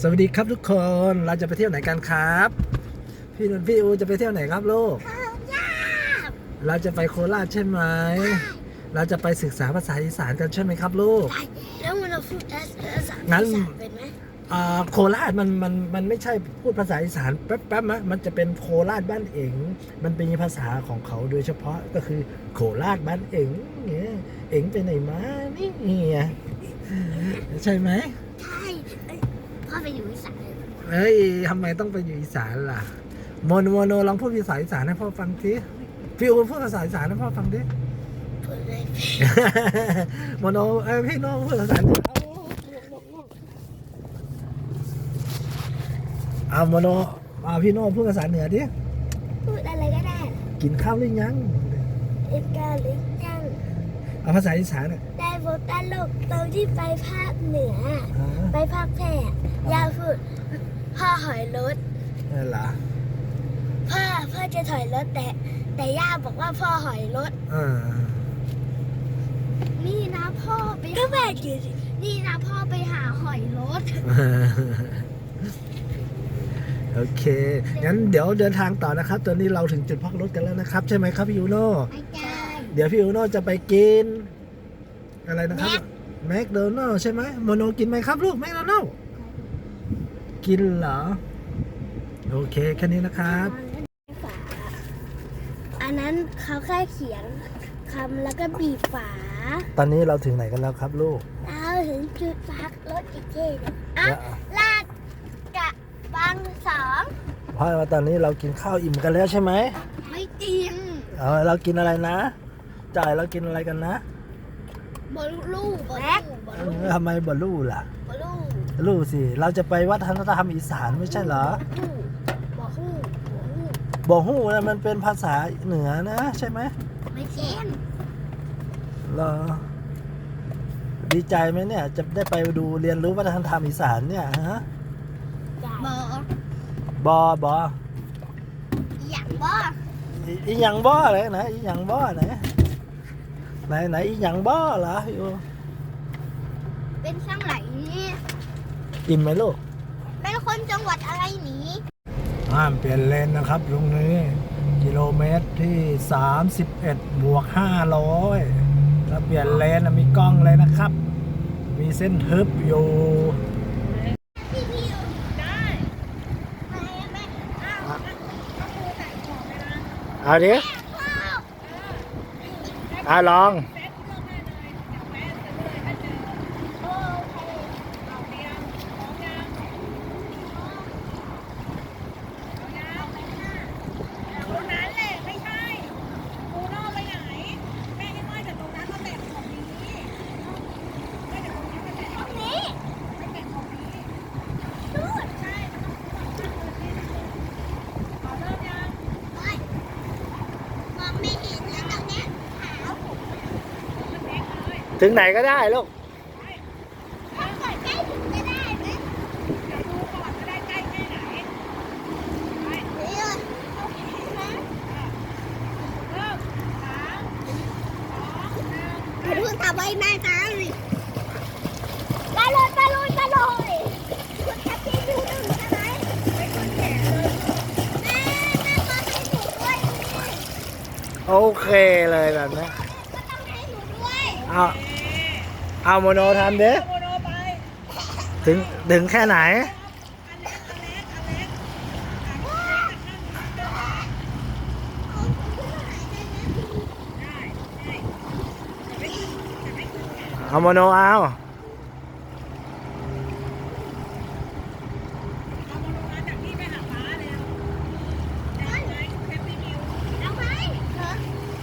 สวัสดีครับทุกคนเราจะไปเที่ยวไหนกันครับ พี่นนท์พี่อูจะไปเที่ยวไหนครับลูกเราจะไปโคราชใช่ไหมเราจะไปศึกษาภาษาอีสานกันใช่ไหมครับลูกแล้วมันเราพูดภาษางั้นอีสานเป็นไหมอ่าโคราชมันมันมันไม่ใช่พูดภาษาอีสานแป๊บแป๊บนะมันจะเป็นโคราชบ้านเองมันเป็นภาษาของเขาโดยเฉพาะก็คือโคราชบ้านเองเนี่ยเองไปไหนมานี่ไงใช่ไหมใช่เอ้ ยพ่อไปอยู่อีสานเลยเอ้ยทำไมต้องไปอยู่อีสานล่ะ โมโนโมโนลองพูดภาษาอีสานให้พ่อฟังสิพี่อูพูดภาษาอีสานให้พ่อฟังดิพูดเลยโมโนเอ้ยพี่โน้องพูดภาษาเหนือเอาโมโนเอาพี่โน้พูดภาษาเหนือดิ พูดอะไรก็ได้กินข้าวหรือยัง เอ็นกาลิจังเอาภาษาอีสานอะได้บทตลกตอนที่ไปภาคเหนืออ๋อไปภาคแพร่ ยาพูดพ่อถอยรถนั่นเหรอพ่อพ่อจะถอยรถแต่ แต่ย่าบอกว่าพ่อถอยรถอ่านี่นะพ่อไปก็แบบอยู่สินี่นะพ่อไปหาหอยรถ โอเคงั้นเดี๋ยวเดินทางต่อนะครับ ตอนนี้เราถึงจุดพักรถกันแล้วนะครับ ใช่ไหมครับพี่ยูโน่ไม่ใช่เดี๋ยวพี่ยูโน่จะไปกิน อะไรนะครับแมคโดนัลใช่ไหมโมโนกินไหมครับลูกแมคโดนัล กินเหรอ โอเค แค่นี้นะครับฝาอันนั้นเขาแค่เขียนคำแล้วก็บีบฝา ตอนนี้เราถึงไหนกันแล้วครับลูก เราถึงจุดพักรถอีกทีหนึงอะแล้วลาดกะบังสองเพราะว่าตอนนี้เรากินข้าวอิ่มกันแล้วใช่ไหมไม่จริงเอาเรากินอะไรนะ จ่ายเรากินอะไรกันนะบอลลูบอลลูบอลเอลูอทำไมบ่ลู่ล่ะ บอลลู ลู่สิ เราจะไปวัฒนธรรมอีสานไม่ใช่เหรอ บอลลูบอลลูบ่ฮู้นะมันเป็นภาษาเหนือนะใช่ไหมไม่จริงเหรอ ดีใจไหมเนี่ย จะได้ไปดูเรียนรู้วัฒนธรรมอีสานเนี่ยฮะบอบอบออย่างบออีอีหยังบอเลยนะอีหยังบอไหนไหนไหนอีหยังบอเหรอพี่โอเป็นช่างไหลนี่ อิ่มไหมลูกเป็นคนจังหวัดอะไรหนีห้ามเปลี่ยนเลนนะครับตรงนี้ กิโลเมตรที่ 31 บวก 500 ถ้าเปลี่ยนเลนน่ะมีกล้องเลยนะครับ มีเส้นทึบอยู่พี่พี่ได้ไปแม่อ้าวเอาดิพ่ออะลองโอเค ตรงนั้นแหละไม่ใช่ปูโน่ไปไหน แม่ให้ไหว้จากตรงนั้นมาแบ่งของนี้ไหว้จากตรงนี้มาแบ่ง ตรงนี้ ไม่แบ่งของนี้ นู่น ใช่ขอเริ่มยัง เฮ้ยมองไม่เห็นแล้วตรงเนี้ยขาว มันเล็กเลย ถึงไหนก็ได้ลูกถ้าเกิดใกล้ถึงจะได้ไหมเดี๋ยวดูก่อนว่าได้ใกล้แค่ไหนไปนี่เลยโอเคนะเริ่มสามสองหนึ่งไปดูตาใบไม้กันไปเลยไปเลยไปเลยคุณแคปปี้ดูหนึ่งใช่ไหมไปคนแก่เลยแม่แม่มาให้หนูด้วยโอเคเลยแบบนี้ก็ต้องให้หนูด้วยเอา เอาโมโนทำเดิโมโนไปถึงถึงแค่ไหน อันเล็กอันเล็กอันเล็กเอาโมโนเอาเอามาลงมาจากที่ไปหาฟ้าเร็วได้ไหมแฮปปี้มิวเอาไหมเหรอ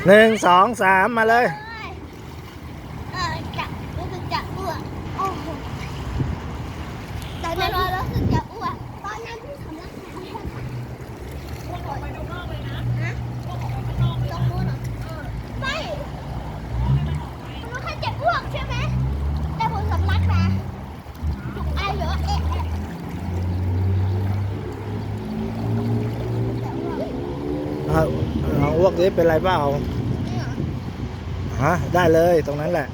หนึ่งสองสามมาเลย เออจะรู้สึกจะอ้วกโอ้โหต อนนั้นรู้สึกจะอ้วกตอนนั้นที่สำลักน้ำเลยค่ะพวกออกไปข้างนอกเลยนะฮะพวกออกไปข้างนอกเลยตรงนู้นเหรอไม่ให้มันออกไปมันแค่จะอ้วกใช่ไหมแต่ผมสำลักนะไอเหรอเอ๊ะเอ๊ะจะอ้วกเอาเอาอ้วกดิเป็นไรเปล่านี่เหรอฮะได้เลยตรงนั้นแหละ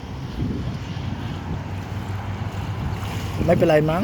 ไม่เป็นไรมั้ง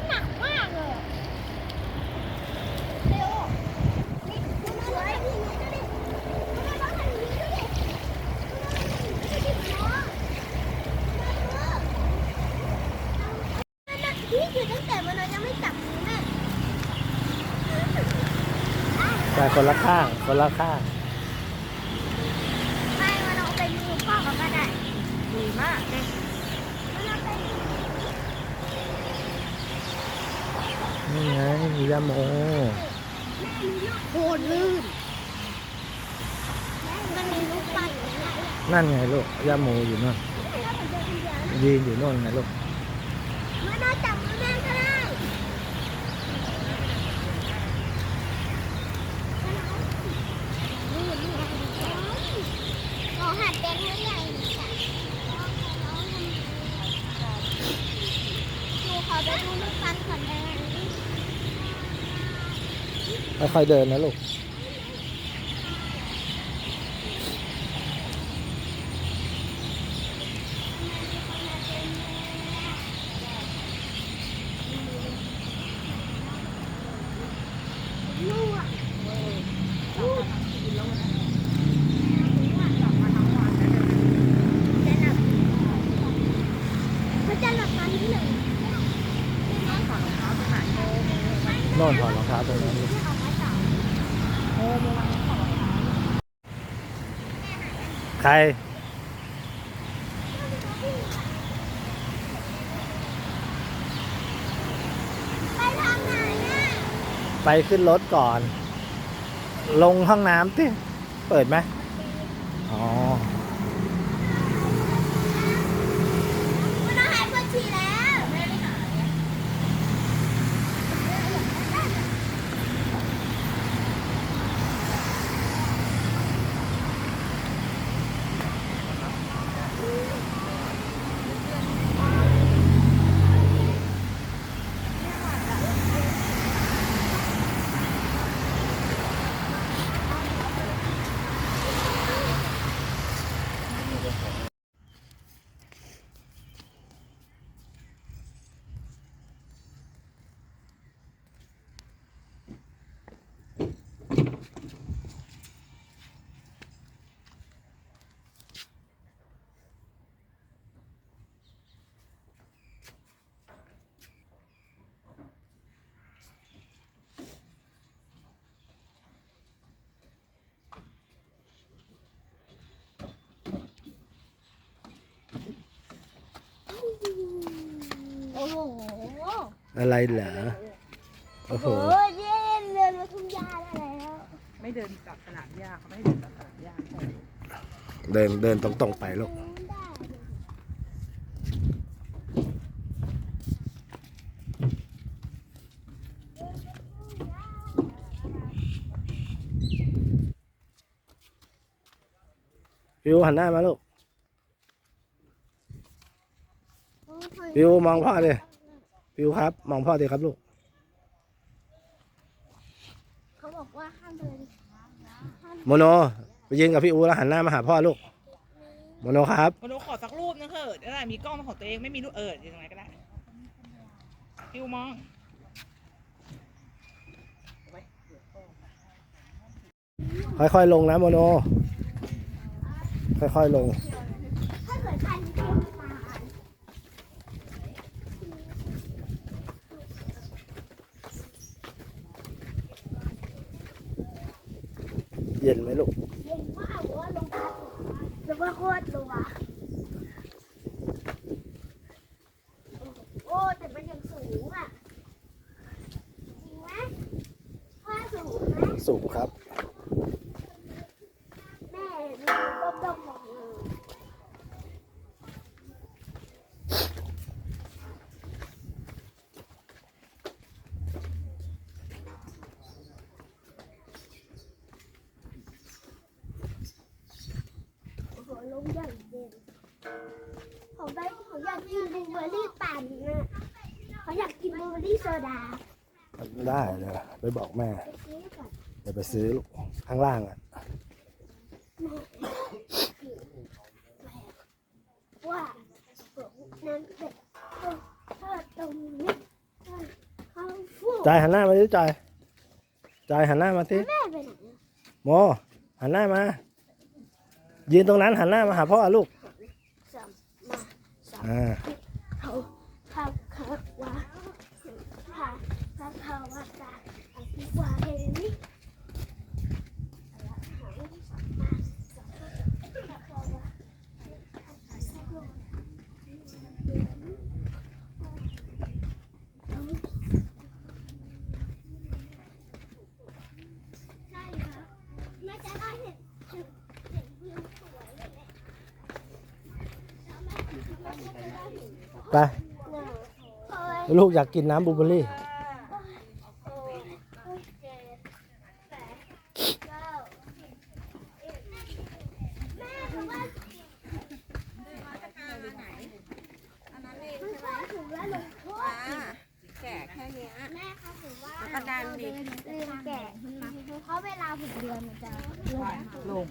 แต่คนละข้าง คนละข้าง ไม่มันเอาไปมือพ่อเขาก็ได้ดีมากเลยมันเอาไปมือนี่ไงมียาโมโคตรลื่นมันมีลูกปั้นอยู่นะนั่นไงลูกยาโมอยู่นู่นแล้วผมเจอคนเดียวนะยืนอยู่นู่นไงลูกมันเอาจับ ค่อยเดินนะลูก นอนถอดรองเท้าตรงนี้ ใครไปทางไหนอะไปขึ้นรถก่อน ลงห้องน้ำติเปิดไหมอ๋อ มันต้องหายปวดฉี่แล้วแม่ไม่หาย โอ้โห อะไรเหรอโอ้โหโอ้ยเย็นเดินมาทุ่งหญ้าได้แล้วไม่เดินกลับสนามหญ้าเขาไม่ให้เดินกลับสนามหญ้าใช่เดินเดินตรงๆไปลูกได้ฟิวหันหน้ามาลูกโอ้ยฟิวมองพ่อดิฟิ วครับ มองพ่อดิครับลูก เขาบอกว่าห้ามเดินโมโน ไปยืนกับพี่อูแล้วหันหน้ามาหาพ่อลูก โมโนครับวันนี้ขอสักรูปนึงเถอะเดี๋ยวได้มีกล้องเป็นของตัวเองไม่มีรูปเออยังไงก็ได้ฟิวมอง ค่อยๆลงนะโมโน ค่อยๆลง ถ้าเกิดใครมีเพื่อนมา เย็นไหมลูกเย็นมากว่าลงพัดหรือว่าโคตรรัวโอ้แต่มันยังสูงอะจริงไหมว่าสูงไหม สูงครับ แม่ดูต้มๆมองเลย โอ้โหลงใหญ่เด่นผมได้ผมอยากกินบลูเบอร์รี่ปั่นนะเขาอยากกินบลูเบอร์รี่โซดาได้เดี๋ยวไปบอกแม่ ไปซื้อก่อนเดี๋ยวไปซื้อลูกข้างล่างอะว่านั้นเป็ดทอดตรงนี้ข้าวฟูจอยหันหน้ามาดิจอยจอยหันหน้ามาสิแม่ไปไหนโมหันหน้ามา ยืนตรงนั้นหันหน้ามาหาพ่อลูกสัมมาสัมอ่า เขาภาคาวะภาภาคาวะตาอภิวาเทมิอะระหังสัมมาสัมพุทธัสสะภะคะวะใช่ค่ะแม่จะได้เห็นเห็นเห็นวิวสวยเลยแม่แล้วแม่แม่ก็จะได้เห็น ไป ลูกอยากกินน้ำบลูเบอร์รี่แปดเก้าแม่เขาว่ามาตรกว่าถือว่าลงโทษอ่าแกะแค่เนี้ยแม่เขาถือว่าแล้วก็ดันดิ ลืมแกะเพราะเวลาหกเดือนมันจะลง ลง